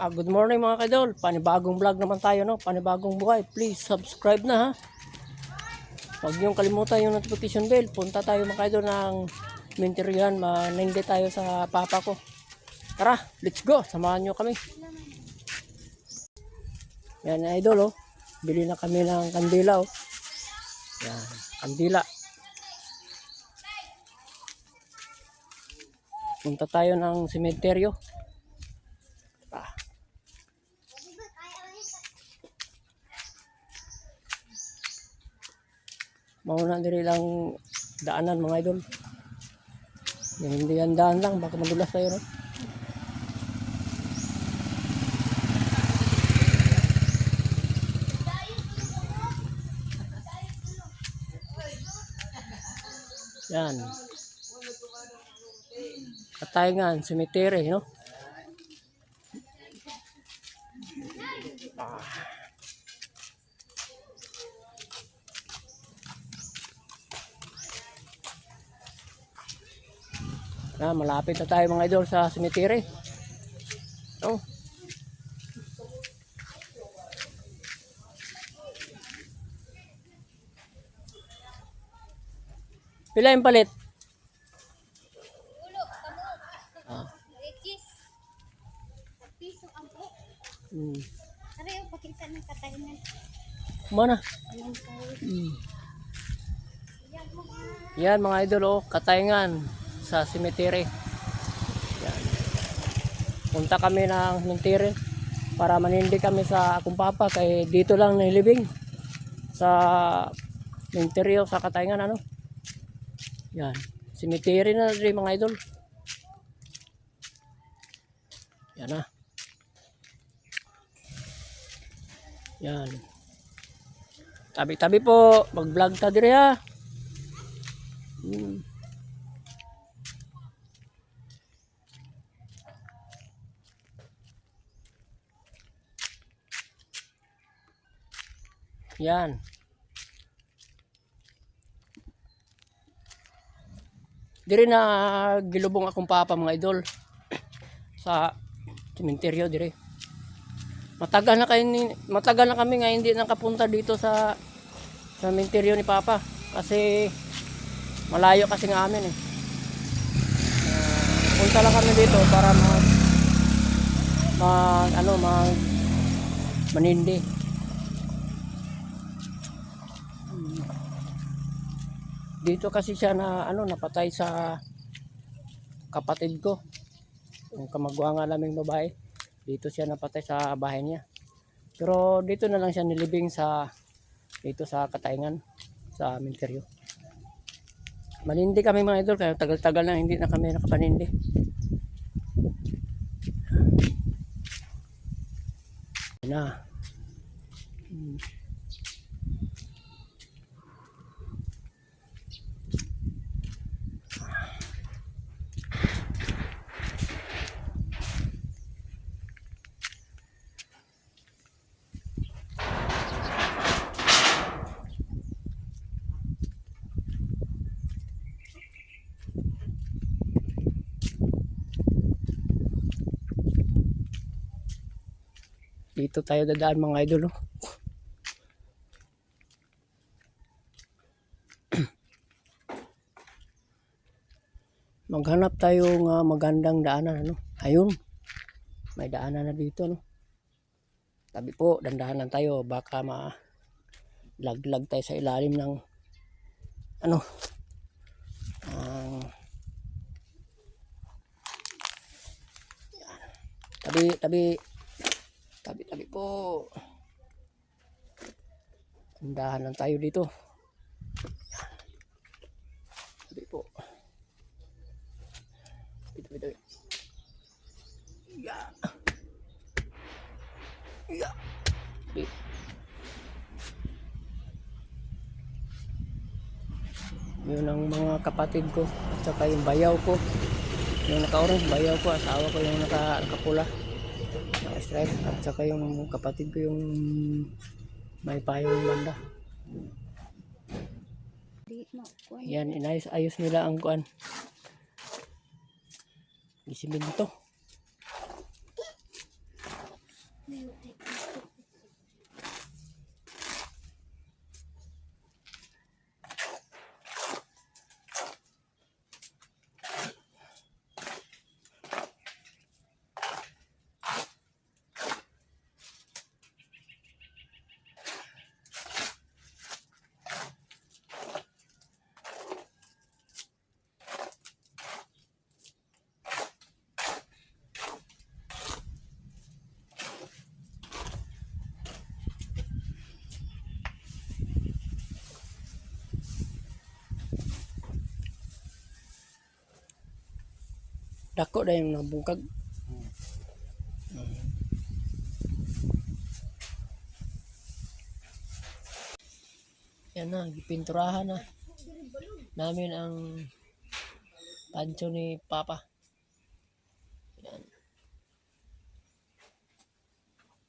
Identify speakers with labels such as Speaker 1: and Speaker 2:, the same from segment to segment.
Speaker 1: Ah, good morning mga kaidol. Panibagong vlog naman tayo, no? Panibagong buhay. Please subscribe na, ha? Huwag niyong kalimutan yung notification bell. Punta tayo mga kaidol ng minterihan. Manindi tayo sa papa ko. Tara, let's go. Samahan niyo kami. Yan, idol, oh. Bili na kami ng kandila, oh. Yan, kandila. Punta tayo ng sementeryo. Mauna diri lang daanan mga idol. Yung hindi yan daan lang, baka madulas tayo no. Yan. Katayngan, cemetery, no? Na, malapit na tayo mga idol sa cemetery. Oh. Pila yung palit?
Speaker 2: Ulo.
Speaker 1: Ah.
Speaker 2: Piso ang po.
Speaker 1: Hmm.
Speaker 2: Sabi yung pakita ng katahinan.
Speaker 1: Mana? Hmm.
Speaker 2: Yan mga.
Speaker 1: Idol oh, katayngan sa cemetery. Yan. Punta kami ng cemetery para manindi kami sa akong papa kay dito lang nilibing sa cemetery sa katayngan ano. Yan. Cemetery na rin mga idol. Yan na. Yan. Tabi-tabi po. Mag-vlog ta dire ha. Hmm. Yan. Dire na gilubong akong papa mga idol sa cementerio dire. Matagal na kayo matagal na kami nga hindi nakapunta dito sa cementerio ni papa kasi malayo kasi nga amin eh. Ah, punta lang kami dito para mag mag ano mag manindi. Hmm. Dito kasi siya na ano napatay sa kapatid ko. Yung kamagwa nga naming babae. Dito siya napatay sa bahay niya. Pero dito na lang siya nilibing sa dito sa Katayngan sa Minteryo. Manindi kami mga idol kaya tagal-tagal na hindi na kami nakapanindi. Na. Hmm. Dito tayo dadaan mga idol. Oh. Maghanap tayo ng magandang daanan. Ano? Ayun. May daanan na dito. No? Tabi po, dandahan tayo. Baka ma laglag tayo sa ilalim ng ano ang Yan. tabi tabi tabi tabi po. Dandahan lang tayo dito. Tabi po. Tabi tabi tabi yeah. Yeah. Tabi. yun ang mga kapatid ko at saka yung bayaw ko. Yung naka-orange bayaw ko asawa ko yung naka, nakapula naka-stripe at saka yung kapatid ko yung may payong banda. Yan inayos ayos nila ang kuan isiminto Dako na yung nabungkag. Yan na, gipinturahan na. Namin ang pancho ni Papa. Yan.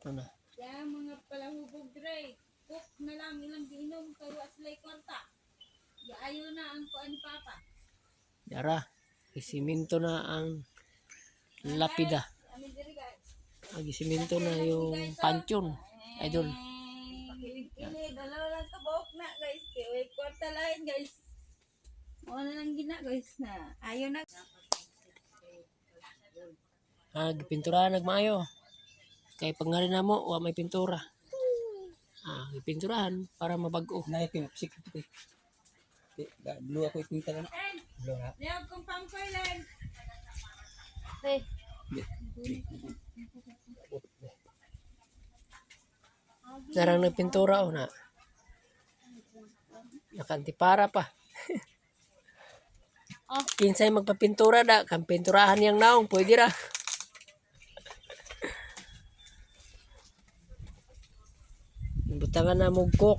Speaker 1: Ito na.
Speaker 3: Kaya mga palahubog dre, cook na lang ilang giinom kayo at lay kwarta. Ya ayo na ang kuan ni Papa.
Speaker 1: Yara, isiminto na ang lapida.
Speaker 3: Amin diri guys.
Speaker 1: Magisiminto na yung panchon. Idol.
Speaker 3: Pakilig-kilig, dalawa lang kabok na guys. Kaya kwarta lain guys. Mo na lang gina guys na. Ayo na.
Speaker 1: Ah, gipinturahan nagmaayo. Kay pag nga rin na mo, wa may pintura. Ah, gipinturahan para mabago.
Speaker 4: Ko sik ko. Blue ako itinta na. Blue na.
Speaker 3: leo kong pangkoy lang.
Speaker 2: Pre,
Speaker 1: Narang nagpintura o na. Nakantipara pa.
Speaker 2: Oh.
Speaker 1: Kinsay magpapintura da, kang pinturahan yang naong, pwede ra. Butangan na mugkok.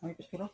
Speaker 4: ko pito.